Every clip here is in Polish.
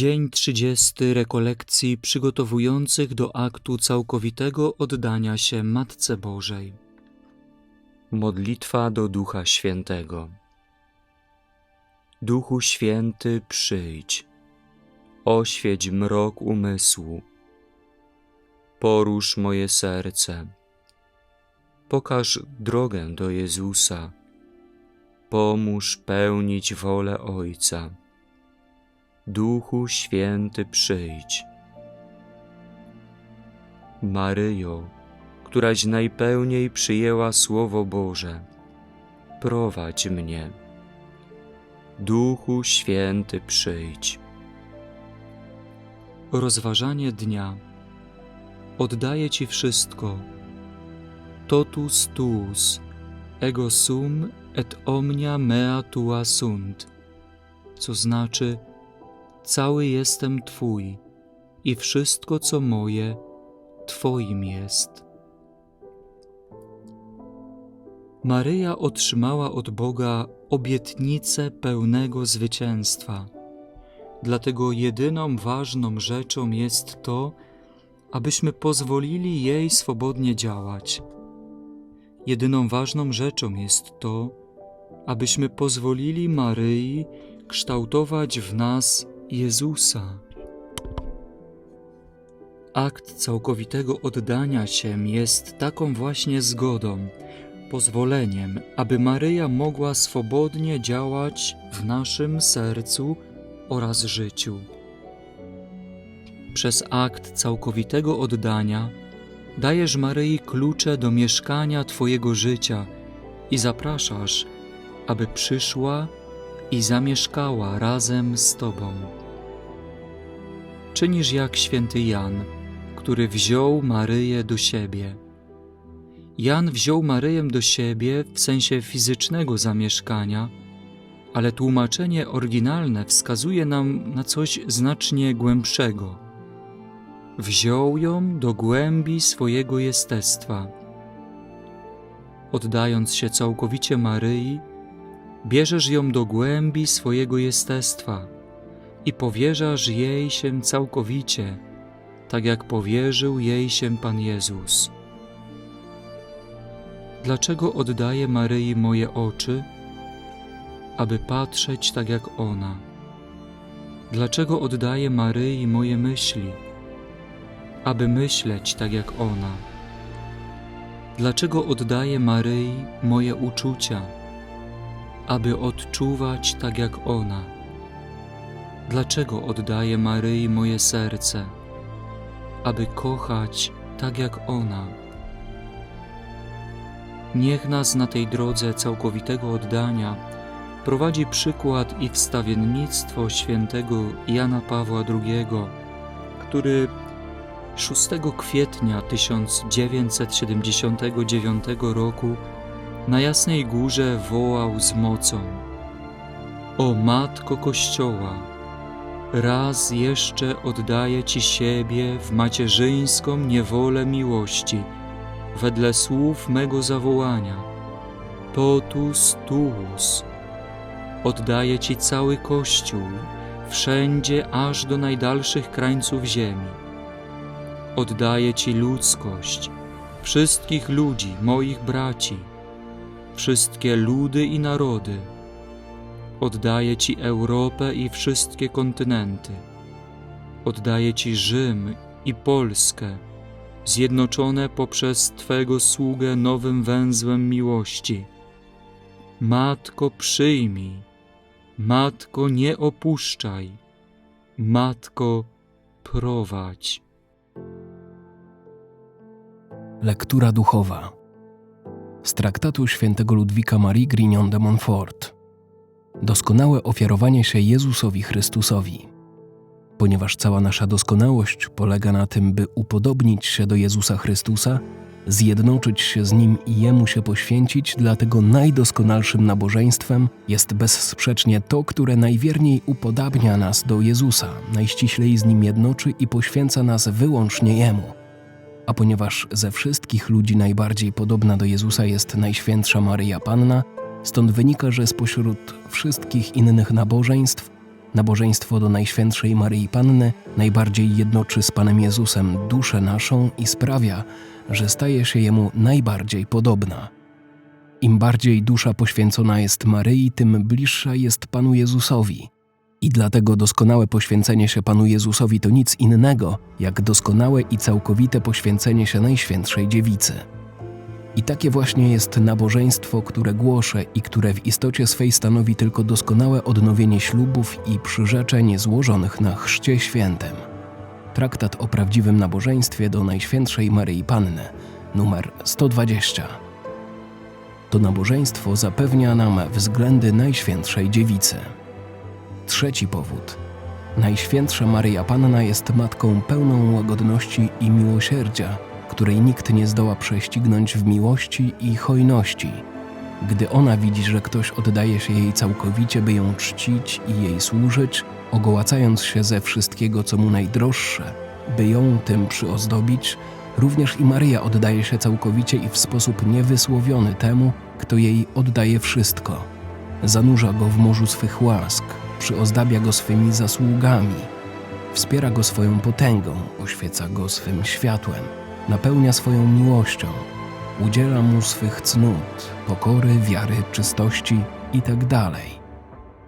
Dzień 30 rekolekcji przygotowujących do aktu całkowitego oddania się Matce Bożej. Modlitwa do Ducha Świętego. Duchu Święty, przyjdź, oświeć mrok umysłu, porusz moje serce, pokaż drogę do Jezusa, pomóż pełnić wolę Ojca. Duchu Święty, przyjdź. Maryjo, któraś najpełniej przyjęła Słowo Boże, prowadź mnie. Duchu Święty, przyjdź. Rozważanie dnia. Oddaję Ci wszystko. Totus tuus, ego sum et omnia mea tua sunt, co znaczy cały jestem Twój i wszystko, co moje, Twoim jest. Maryja otrzymała od Boga obietnicę pełnego zwycięstwa. Dlatego jedyną ważną rzeczą jest to, abyśmy pozwolili jej swobodnie działać. Jedyną ważną rzeczą jest to, abyśmy pozwolili Maryi kształtować w nas Jezusa. Akt całkowitego oddania się jest taką właśnie zgodą, pozwoleniem, aby Maryja mogła swobodnie działać w naszym sercu oraz życiu. Przez akt całkowitego oddania dajesz Maryi klucze do mieszkania Twojego życia i zapraszasz, aby przyszła i zamieszkała razem z Tobą. Czynisz jak święty Jan, który wziął Maryję do siebie. Jan wziął Maryję do siebie w sensie fizycznego zamieszkania, ale tłumaczenie oryginalne wskazuje nam na coś znacznie głębszego. Wziął ją do głębi swojego jestestwa. Oddając się całkowicie Maryi, bierzesz ją do głębi swojego jestestwa i powierzasz jej się całkowicie, tak jak powierzył jej się Pan Jezus. Dlaczego oddaję Maryi moje oczy? Aby patrzeć tak jak ona. Dlaczego oddaję Maryi moje myśli? Aby myśleć tak jak ona. Dlaczego oddaję Maryi moje uczucia? Aby odczuwać tak jak ona. Dlaczego oddaję Maryi moje serce? Aby kochać tak jak ona. Niech nas na tej drodze całkowitego oddania prowadzi przykład i wstawiennictwo świętego Jana Pawła II, który 6 kwietnia 1979 roku na Jasnej Górze wołał z mocą: O Matko Kościoła, raz jeszcze oddaję Ci siebie w macierzyńską niewolę miłości wedle słów mego zawołania. Totus tuus. Oddaję Ci cały Kościół, wszędzie aż do najdalszych krańców ziemi. Oddaję Ci ludzkość, wszystkich ludzi, moich braci, wszystkie ludy i narody. Oddaję Ci Europę i wszystkie kontynenty. Oddaję Ci Rzym i Polskę, zjednoczone poprzez Twego sługę nowym węzłem miłości. Matko, przyjmij, Matko, nie opuszczaj, Matko, prowadź. Lektura duchowa z traktatu świętego Ludwika Marii Grignon de Montfort. Doskonałe ofiarowanie się Jezusowi Chrystusowi. Ponieważ cała nasza doskonałość polega na tym, by upodobnić się do Jezusa Chrystusa, zjednoczyć się z Nim i Jemu się poświęcić, dlatego najdoskonalszym nabożeństwem jest bezsprzecznie to, które najwierniej upodabnia nas do Jezusa, najściślej z Nim jednoczy i poświęca nas wyłącznie Jemu. A ponieważ ze wszystkich ludzi najbardziej podobna do Jezusa jest Najświętsza Maryja Panna, stąd wynika, że spośród wszystkich innych nabożeństw nabożeństwo do Najświętszej Maryi Panny najbardziej jednoczy z Panem Jezusem duszę naszą i sprawia, że staje się Jemu najbardziej podobna. Im bardziej dusza poświęcona jest Maryi, tym bliższa jest Panu Jezusowi. I dlatego doskonałe poświęcenie się Panu Jezusowi to nic innego, jak doskonałe i całkowite poświęcenie się Najświętszej Dziewicy. I takie właśnie jest nabożeństwo, które głoszę i które w istocie swej stanowi tylko doskonałe odnowienie ślubów i przyrzeczeń złożonych na Chrzcie Świętym. Traktat o prawdziwym nabożeństwie do Najświętszej Maryi Panny, numer 120. To nabożeństwo zapewnia nam względy Najświętszej Dziewicy. Trzeci powód. Najświętsza Maryja Panna jest matką pełną łagodności i miłosierdzia, której nikt nie zdoła prześcignąć w miłości i hojności. Gdy ona widzi, że ktoś oddaje się jej całkowicie, by ją czcić i jej służyć, ogołacając się ze wszystkiego, co mu najdroższe, by ją tym przyozdobić, również i Maryja oddaje się całkowicie i w sposób niewysłowiony temu, kto jej oddaje wszystko. Zanurza go w morzu swych łask, przyozdabia go swymi zasługami, wspiera go swoją potęgą, oświeca go swym światłem, napełnia swoją miłością, udziela mu swych cnót, pokory, wiary, czystości itd.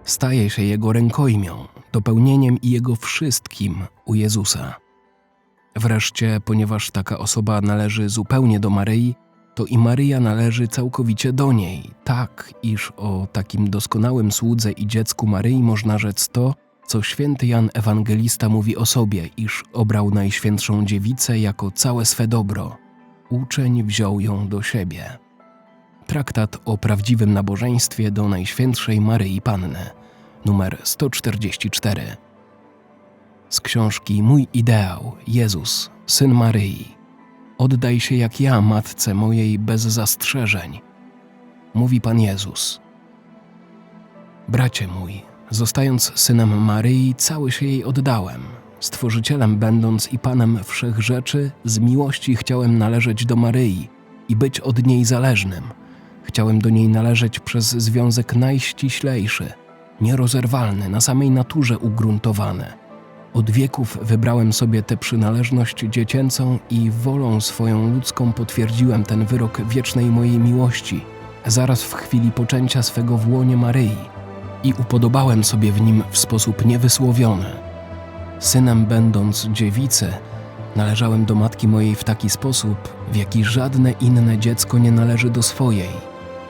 Staje się jego rękojmią, dopełnieniem i jego wszystkim u Jezusa. Wreszcie, ponieważ taka osoba należy zupełnie do Maryi, to i Maryja należy całkowicie do niej, tak iż o takim doskonałym słudze i dziecku Maryi można rzec to, co święty Jan Ewangelista mówi o sobie, iż obrał Najświętszą Dziewicę jako całe swe dobro. Uczeń wziął ją do siebie. Traktat o prawdziwym nabożeństwie do Najświętszej Maryi Panny, numer 144. Z książki Mój ideał, Jezus, Syn Maryi. Oddaj się jak ja, matce mojej, bez zastrzeżeń. Mówi Pan Jezus. Bracie mój, zostając synem Maryi, cały się jej oddałem. Stworzycielem będąc i Panem wszech rzeczy, z miłości chciałem należeć do Maryi i być od niej zależnym. Chciałem do niej należeć przez związek najściślejszy, nierozerwalny, na samej naturze ugruntowany. Od wieków wybrałem sobie tę przynależność dziecięcą i wolą swoją ludzką potwierdziłem ten wyrok wiecznej mojej miłości, zaraz w chwili poczęcia swego w łonie Maryi i upodobałem sobie w nim w sposób niewysłowiony. Synem będąc dziewicy, należałem do matki mojej w taki sposób, w jaki żadne inne dziecko nie należy do swojej.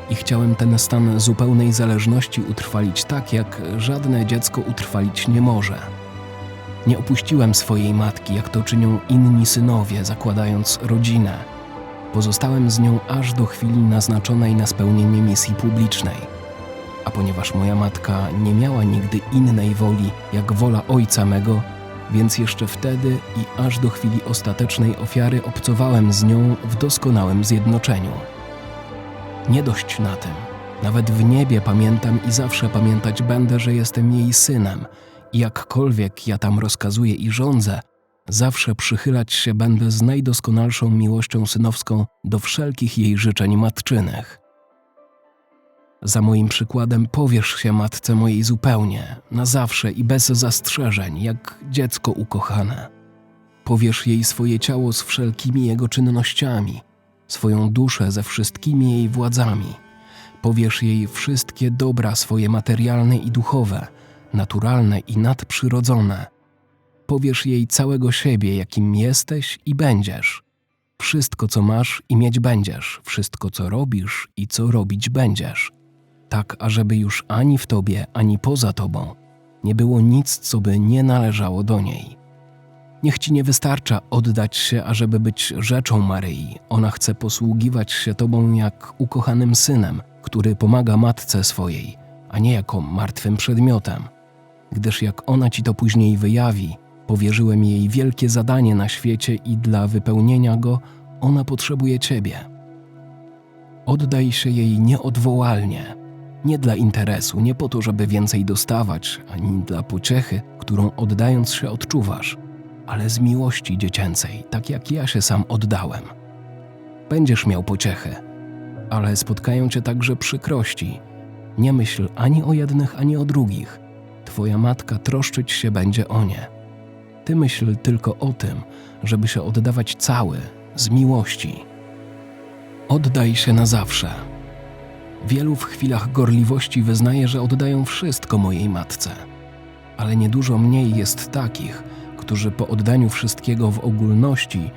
I chciałem ten stan zupełnej zależności utrwalić tak, jak żadne dziecko utrwalić nie może. Nie opuściłem swojej matki, jak to czynią inni synowie, zakładając rodzinę. Pozostałem z nią aż do chwili naznaczonej na spełnienie misji publicznej. A ponieważ moja matka nie miała nigdy innej woli jak wola ojca mego, więc jeszcze wtedy i aż do chwili ostatecznej ofiary obcowałem z nią w doskonałym zjednoczeniu. Nie dość na tym. Nawet w niebie pamiętam i zawsze pamiętać będę, że jestem jej synem i jakkolwiek ja tam rozkazuję i rządzę, zawsze przychylać się będę z najdoskonalszą miłością synowską do wszelkich jej życzeń matczynych. Za moim przykładem powierz się matce mojej zupełnie, na zawsze i bez zastrzeżeń, jak dziecko ukochane. Powierz jej swoje ciało z wszelkimi jego czynnościami, swoją duszę ze wszystkimi jej władzami. Powierz jej wszystkie dobra swoje materialne i duchowe, naturalne i nadprzyrodzone. Powierz jej całego siebie, jakim jesteś i będziesz. Wszystko, co masz i mieć będziesz, wszystko, co robisz i co robić będziesz. Tak, ażeby już ani w tobie, ani poza tobą nie było nic, co by nie należało do niej. Niech ci nie wystarcza oddać się, ażeby być rzeczą Maryi. Ona chce posługiwać się tobą jak ukochanym synem, który pomaga matce swojej, a nie jako martwym przedmiotem. Gdyż jak ona ci to później wyjawi, powierzyłem jej wielkie zadanie na świecie i dla wypełnienia go ona potrzebuje ciebie. Oddaj się jej nieodwołalnie, nie dla interesu, nie po to, żeby więcej dostawać, ani dla pociechy, którą oddając się odczuwasz, ale z miłości dziecięcej, tak jak ja się sam oddałem. Będziesz miał pociechę, ale spotkają cię także przykrości. Nie myśl ani o jednych, ani o drugich. Twoja matka troszczyć się będzie o nie. Ty myśl tylko o tym, żeby się oddawać cały, z miłości. Oddaj się na zawsze. Wielu w chwilach gorliwości wyznaje, że oddają wszystko mojej matce, ale niedużo mniej jest takich, którzy po oddaniu wszystkiego w ogólności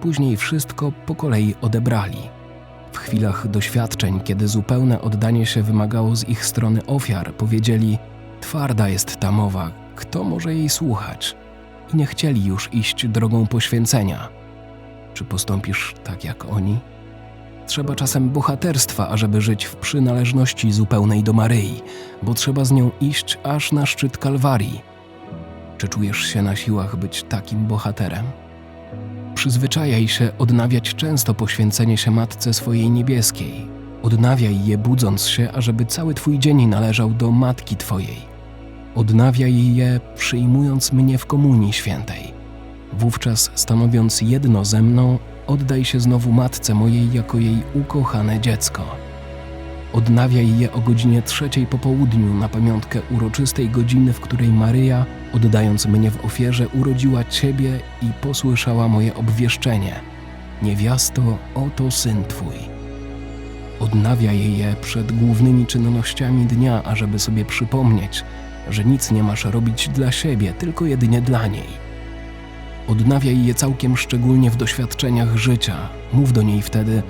później wszystko po kolei odebrali. W chwilach doświadczeń, kiedy zupełne oddanie się wymagało z ich strony ofiar, powiedzieli: Twarda jest ta mowa, kto może jej słuchać? I nie chcieli już iść drogą poświęcenia. Czy postąpisz tak jak oni? Trzeba czasem bohaterstwa, ażeby żyć w przynależności zupełnej do Maryi, bo trzeba z nią iść aż na szczyt Kalwarii. Czy czujesz się na siłach być takim bohaterem? Przyzwyczajaj się odnawiać często poświęcenie się Matce swojej niebieskiej. Odnawiaj je budząc się, ażeby cały Twój dzień należał do Matki Twojej. Odnawiaj je przyjmując mnie w Komunii Świętej. Wówczas stanowiąc jedno ze mną, oddaj się znowu Matce mojej jako jej ukochane dziecko. Odnawiaj je o godzinie trzeciej po południu na pamiątkę uroczystej godziny, w której Maryja, oddając mnie w ofierze, urodziła Ciebie i posłyszała moje obwieszczenie. Niewiasto, oto syn Twój. Odnawiaj je przed głównymi czynnościami dnia, ażeby sobie przypomnieć, że nic nie masz robić dla siebie, tylko jedynie dla niej. Odnawiaj je całkiem szczególnie w doświadczeniach życia. Mów do niej wtedy: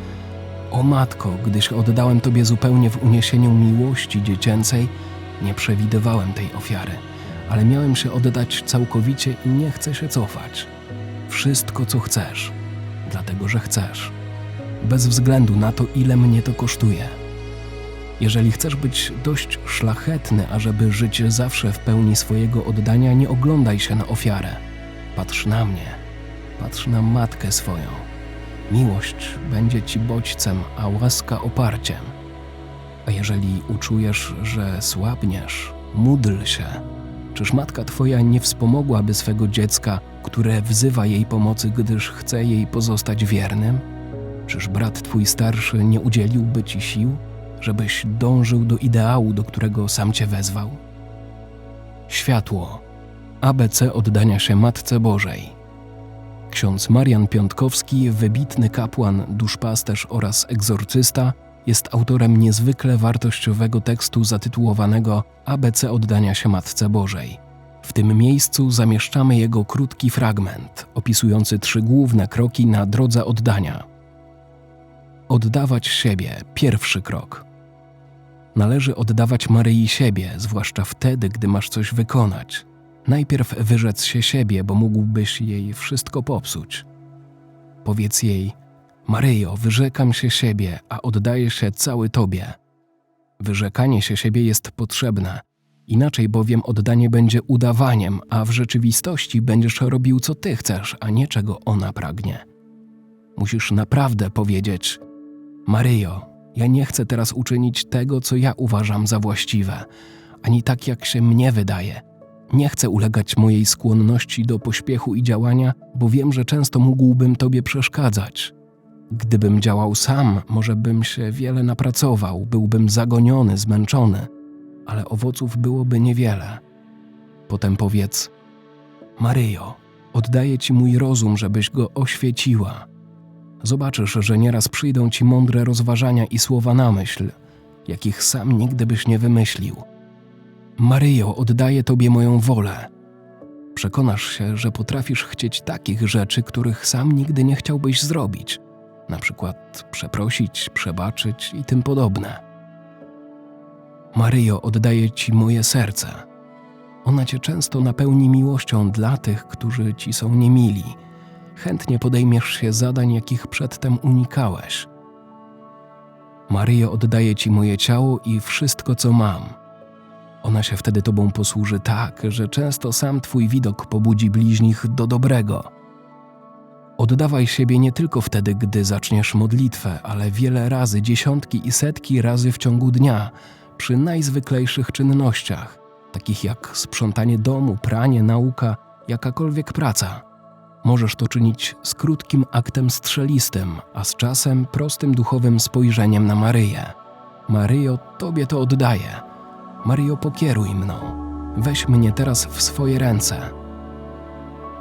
O matko, gdyś oddałem Tobie zupełnie w uniesieniu miłości dziecięcej, nie przewidywałem tej ofiary, ale miałem się oddać całkowicie i nie chcę się cofać. Wszystko, co chcesz, dlatego że chcesz, bez względu na to, ile mnie to kosztuje. Jeżeli chcesz być dość szlachetny, ażeby żyć zawsze w pełni swojego oddania, nie oglądaj się na ofiarę. Patrz na mnie, patrz na matkę swoją. Miłość będzie ci bodźcem, a łaska oparciem. A jeżeli uczujesz, że słabniesz, módl się. Czyż matka twoja nie wspomogłaby swego dziecka, które wzywa jej pomocy, gdyż chce jej pozostać wiernym? Czyż brat twój starszy nie udzieliłby ci sił, żebyś dążył do ideału, do którego sam cię wezwał? Światło. ABC oddania się Matce Bożej. Ksiądz Marian Piątkowski, wybitny kapłan, duszpasterz oraz egzorcysta, jest autorem niezwykle wartościowego tekstu zatytułowanego ABC oddania się Matce Bożej. W tym miejscu zamieszczamy jego krótki fragment opisujący trzy główne kroki na drodze oddania. Oddawać siebie pierwszy krok. Należy oddawać Maryi siebie, zwłaszcza wtedy, gdy masz coś wykonać. Najpierw wyrzec się siebie, bo mógłbyś jej wszystko popsuć. Powiedz jej: Maryjo, wyrzekam się siebie, a oddaję się cały Tobie. Wyrzekanie się siebie jest potrzebne, inaczej bowiem oddanie będzie udawaniem, a w rzeczywistości będziesz robił co Ty chcesz, a nie czego ona pragnie. Musisz naprawdę powiedzieć: Maryjo, ja nie chcę teraz uczynić tego, co ja uważam za właściwe, ani tak, jak się mnie wydaje. Nie chcę ulegać mojej skłonności do pośpiechu i działania, bo wiem, że często mógłbym Tobie przeszkadzać. Gdybym działał sam, może bym się wiele napracował, byłbym zagoniony, zmęczony, ale owoców byłoby niewiele. Potem powiedz: Maryjo, oddaję Ci mój rozum, żebyś go oświeciła. Zobaczysz, że nieraz przyjdą Ci mądre rozważania i słowa na myśl, jakich sam nigdy byś nie wymyślił. Maryjo, oddaję Tobie moją wolę. Przekonasz się, że potrafisz chcieć takich rzeczy, których sam nigdy nie chciałbyś zrobić, na przykład przeprosić, przebaczyć i tym podobne. Maryjo, oddaję Ci moje serce. Ona Cię często napełni miłością dla tych, którzy Ci są niemili. Chętnie podejmiesz się zadań, jakich przedtem unikałeś. Maryjo, oddaję Ci moje ciało i wszystko, co mam – ona się wtedy tobą posłuży tak, że często sam twój widok pobudzi bliźnich do dobrego. Oddawaj siebie nie tylko wtedy, gdy zaczniesz modlitwę, ale wiele razy, dziesiątki i setki razy w ciągu dnia, przy najzwyklejszych czynnościach, takich jak sprzątanie domu, pranie, nauka, jakakolwiek praca. Możesz to czynić z krótkim aktem strzelistym, a z czasem prostym duchowym spojrzeniem na Maryję. Maryjo, Tobie to oddaję Maryjo, pokieruj mną. weź mnie teraz w swoje ręce.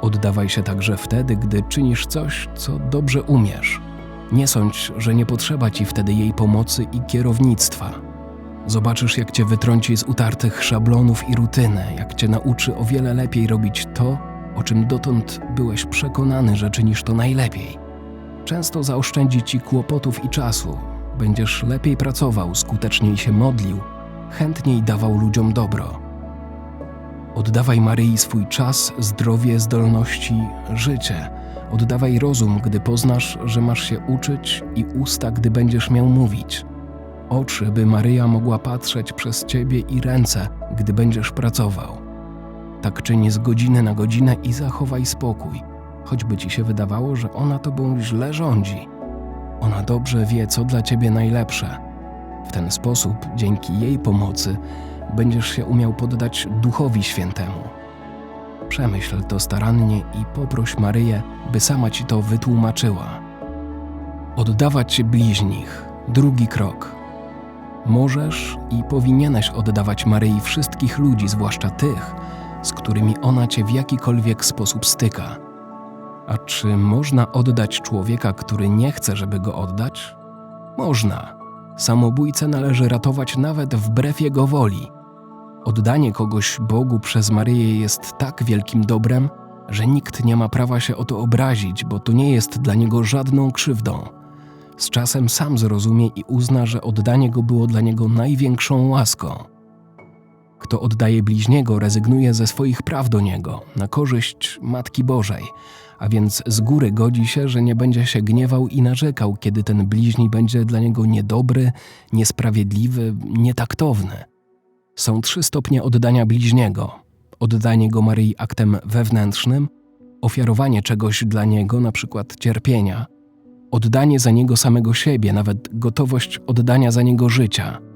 Oddawaj się także wtedy, gdy czynisz coś, co dobrze umiesz. Nie sądź, że nie potrzeba ci wtedy jej pomocy i kierownictwa. Zobaczysz, jak cię wytrąci z utartych szablonów i rutyny, jak cię nauczy o wiele lepiej robić to, o czym dotąd byłeś przekonany, że czynisz to najlepiej. Często zaoszczędzi ci kłopotów i czasu. Będziesz lepiej pracował, skuteczniej się modlił, chętniej dawał ludziom dobro. Oddawaj Maryi swój czas, zdrowie, zdolności, życie. Oddawaj rozum, gdy poznasz, że masz się uczyć, i usta, gdy będziesz miał mówić. Oczy, by Maryja mogła patrzeć przez ciebie i ręce, gdy będziesz pracował. Tak czyń z godziny na godzinę i zachowaj spokój, choćby ci się wydawało, że ona tobą źle rządzi. Ona dobrze wie, co dla ciebie najlepsze. W ten sposób, dzięki jej pomocy, będziesz się umiał poddać Duchowi Świętemu. Przemyśl to starannie i poproś Maryję, by sama ci to wytłumaczyła. Oddawać bliźnich. Drugi krok. Możesz i powinieneś oddawać Maryi wszystkich ludzi, zwłaszcza tych, z którymi ona cię w jakikolwiek sposób styka. A czy można oddać człowieka, który nie chce, żeby go oddać? Można. Samobójcę należy ratować nawet wbrew jego woli. Oddanie kogoś Bogu przez Maryję jest tak wielkim dobrem, że nikt nie ma prawa się o to obrazić, bo to nie jest dla niego żadną krzywdą. Z czasem sam zrozumie i uzna, że oddanie go było dla niego największą łaską. Kto oddaje bliźniego, rezygnuje ze swoich praw do niego, na korzyść Matki Bożej, a więc z góry godzi się, że nie będzie się gniewał i narzekał, kiedy ten bliźni będzie dla niego niedobry, niesprawiedliwy, nietaktowny. Są trzy stopnie oddania bliźniego: oddanie go Maryi aktem wewnętrznym, ofiarowanie czegoś dla niego, na przykład cierpienia, oddanie za niego samego siebie, nawet gotowość oddania za niego życia.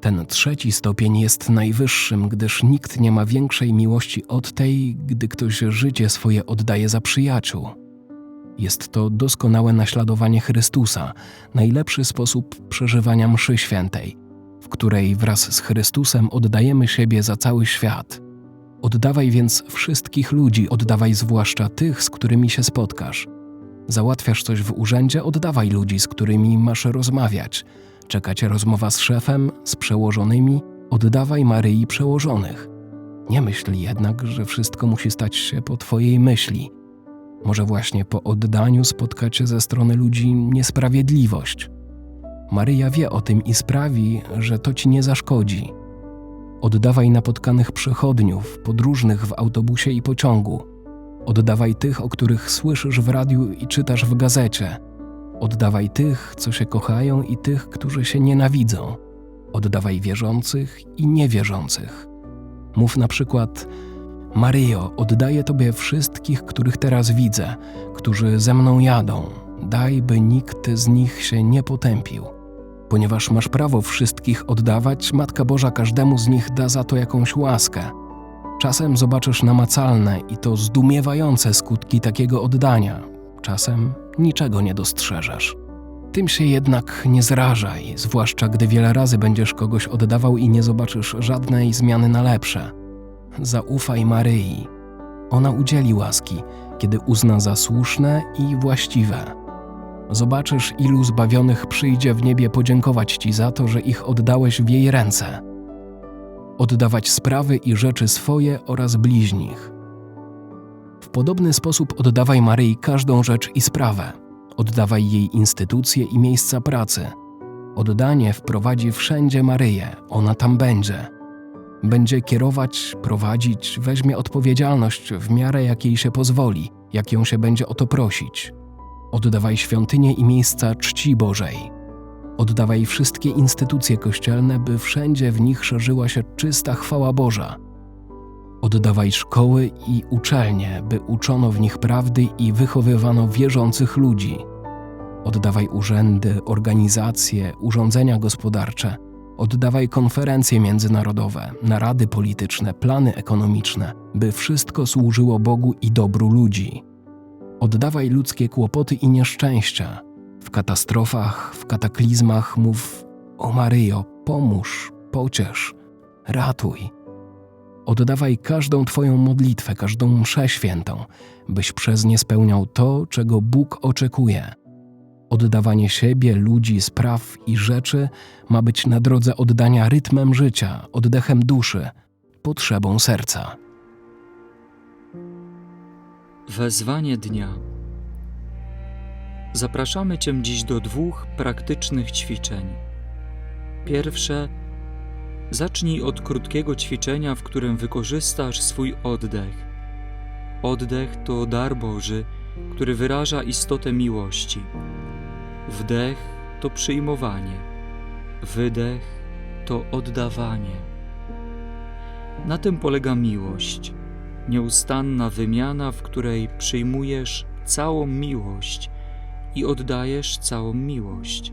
Ten trzeci stopień jest najwyższym, gdyż nikt nie ma większej miłości od tej, gdy ktoś życie swoje oddaje za przyjaciół. Jest to doskonałe naśladowanie Chrystusa, najlepszy sposób przeżywania mszy świętej, w której wraz z Chrystusem oddajemy siebie za cały świat. Oddawaj więc wszystkich ludzi, oddawaj zwłaszcza tych, z którymi się spotkasz. Załatwiasz coś w urzędzie, oddawaj ludzi, z którymi masz rozmawiać. Czeka cię rozmowa z szefem, z przełożonymi, oddawaj Maryi przełożonych. Nie myśl jednak, że wszystko musi stać się po twojej myśli. Może właśnie po oddaniu spotka cię ze strony ludzi niesprawiedliwość. Maryja wie o tym i sprawi, że to ci nie zaszkodzi. Oddawaj napotkanych przechodniów, podróżnych w autobusie i pociągu. Oddawaj tych, o których słyszysz w radiu i czytasz w gazecie. Oddawaj tych, co się kochają i tych, którzy się nienawidzą. Oddawaj wierzących i niewierzących. Mów na przykład: Maryjo, oddaję Tobie wszystkich, których teraz widzę, którzy ze mną jadą. Daj, by nikt z nich się nie potępił. Ponieważ masz prawo wszystkich oddawać, Matka Boża każdemu z nich da za to jakąś łaskę. Czasem zobaczysz namacalne i to zdumiewające skutki takiego oddania, czasem niczego nie dostrzeżesz. Tym się jednak nie zrażaj, zwłaszcza gdy wiele razy będziesz kogoś oddawał i nie zobaczysz żadnej zmiany na lepsze. Zaufaj Maryi. Ona udzieli łaski, kiedy uzna za słuszne i właściwe. Zobaczysz, ilu zbawionych przyjdzie w niebie podziękować Ci za to, że ich oddałeś w jej ręce. Oddawać sprawy i rzeczy swoje oraz bliźnich. W podobny sposób oddawaj Maryi każdą rzecz i sprawę. Oddawaj jej instytucje i miejsca pracy. Oddanie wprowadzi wszędzie Maryję, ona tam będzie. Będzie kierować, prowadzić, weźmie odpowiedzialność w miarę jak jej się pozwoli, jak ją się będzie o to prosić. Oddawaj świątynie i miejsca czci Bożej. Oddawaj wszystkie instytucje kościelne, by wszędzie w nich szerzyła się czysta chwała Boża. Oddawaj szkoły i uczelnie, by uczono w nich prawdy i wychowywano wierzących ludzi. Oddawaj urzędy, organizacje, urządzenia gospodarcze. Oddawaj konferencje międzynarodowe, narady polityczne, plany ekonomiczne, by wszystko służyło Bogu i dobru ludzi. Oddawaj ludzkie kłopoty i nieszczęścia. W katastrofach, w kataklizmach mów: O Maryjo, pomóż, pociesz, ratuj. Oddawaj każdą Twoją modlitwę, każdą mszę świętą, byś przez nie spełniał to, czego Bóg oczekuje. Oddawanie siebie, ludzi, spraw i rzeczy ma być na drodze oddania rytmem życia, oddechem duszy, potrzebą serca. Wezwanie dnia. Zapraszamy Cię dziś do dwóch praktycznych ćwiczeń. Pierwsze, zacznij od krótkiego ćwiczenia, w którym wykorzystasz swój oddech. Oddech to dar Boży, który wyraża istotę miłości. Wdech to przyjmowanie, wydech to oddawanie. Na tym polega miłość nieustanna wymiana, w której przyjmujesz całą miłość i oddajesz całą miłość.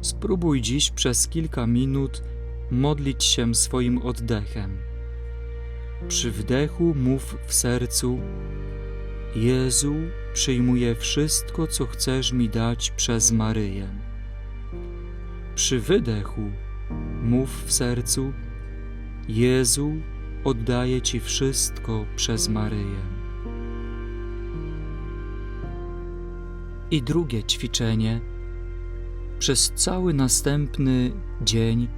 Spróbuj dziś przez kilka minut modlić się swoim oddechem. Przy wdechu mów w sercu: Jezu, przyjmuję wszystko, co chcesz mi dać przez Maryję. Przy wydechu mów w sercu: Jezu, oddaję Ci wszystko przez Maryję. I drugie ćwiczenie. Przez cały następny dzień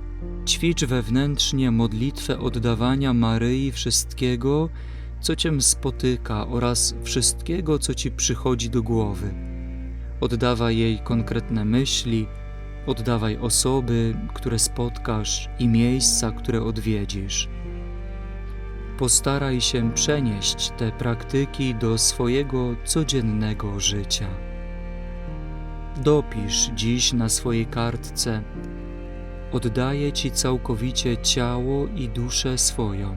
ćwicz wewnętrznie modlitwę oddawania Maryi wszystkiego, co Cię spotyka oraz wszystkiego, co Ci przychodzi do głowy. Oddawaj jej konkretne myśli, oddawaj osoby, które spotkasz i miejsca, które odwiedzisz postaraj się przenieść te praktyki do swojego codziennego życia. Dopisz dziś na swojej kartce: Oddaję Ci całkowicie ciało i duszę swoją,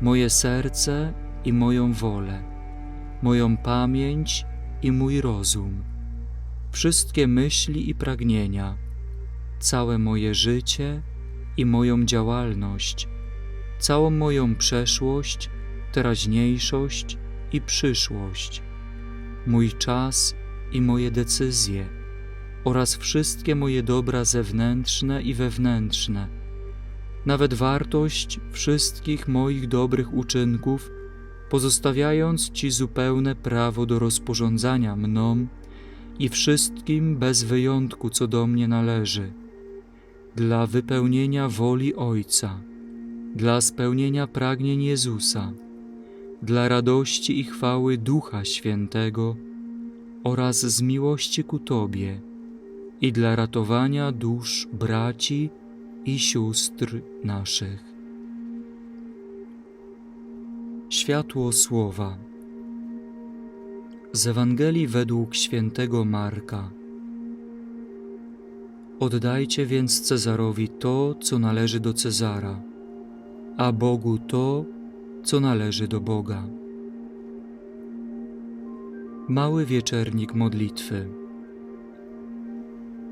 moje serce i moją wolę, moją pamięć i mój rozum, wszystkie myśli i pragnienia, całe moje życie i moją działalność całą moją przeszłość, teraźniejszość i przyszłość, mój czas i moje decyzje oraz wszystkie moje dobra zewnętrzne i wewnętrzne, nawet wartość wszystkich moich dobrych uczynków, pozostawiając Ci zupełne prawo do rozporządzania mną i wszystkim bez wyjątku, co do mnie należy, dla wypełnienia woli Ojca dla spełnienia pragnień Jezusa, dla radości i chwały Ducha Świętego oraz z miłości ku Tobie i dla ratowania dusz braci i sióstr naszych. Światło Słowa z Ewangelii według świętego Marka. Oddajcie więc Cezarowi to, co należy do Cezara a Bogu to, co należy do Boga. Mały wieczernik modlitwy.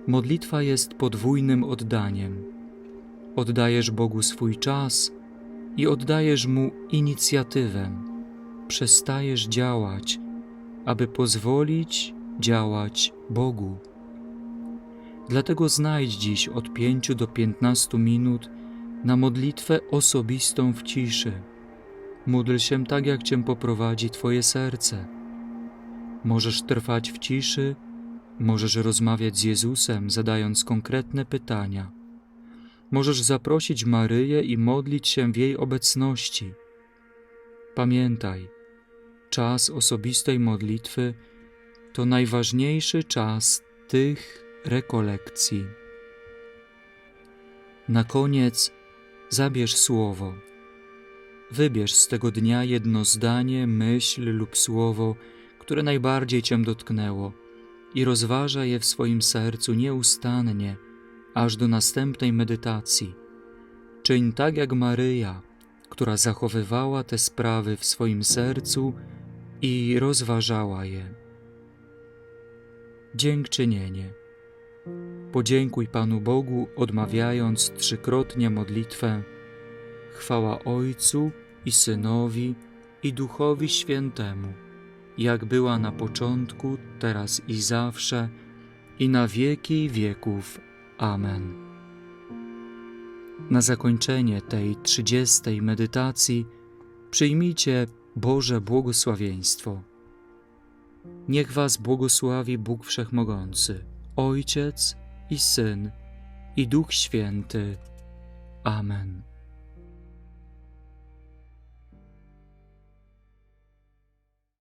Modlitwa jest podwójnym oddaniem. Oddajesz Bogu swój czas i oddajesz Mu inicjatywę. Przestajesz działać, aby pozwolić działać Bogu. Dlatego znajdź dziś od pięciu do piętnastu minut na modlitwę osobistą w ciszy. Módl się tak, jak Cię poprowadzi Twoje serce. Możesz trwać w ciszy, możesz rozmawiać z Jezusem, zadając konkretne pytania. Możesz zaprosić Maryję i modlić się w jej obecności. Pamiętaj, czas osobistej modlitwy to najważniejszy czas tych rekolekcji. Na koniec Zabierz słowo. Wybierz z tego dnia jedno zdanie, myśl lub słowo, które najbardziej Cię dotknęło i rozważaj je w swoim sercu nieustannie, aż do następnej medytacji. Czyń tak jak Maryja, która zachowywała te sprawy w swoim sercu i rozważała je. Dziękczynienie. Podziękuj Panu Bogu, odmawiając trzykrotnie modlitwę. Chwała Ojcu i Synowi i Duchowi Świętemu, jak była na początku, teraz i zawsze, i na wieki wieków. Amen. Na zakończenie tej trzydziestej medytacji przyjmijcie Boże błogosławieństwo. Niech Was błogosławi Bóg Wszechmogący, Ojciec i Syn i Duch Święty. Amen.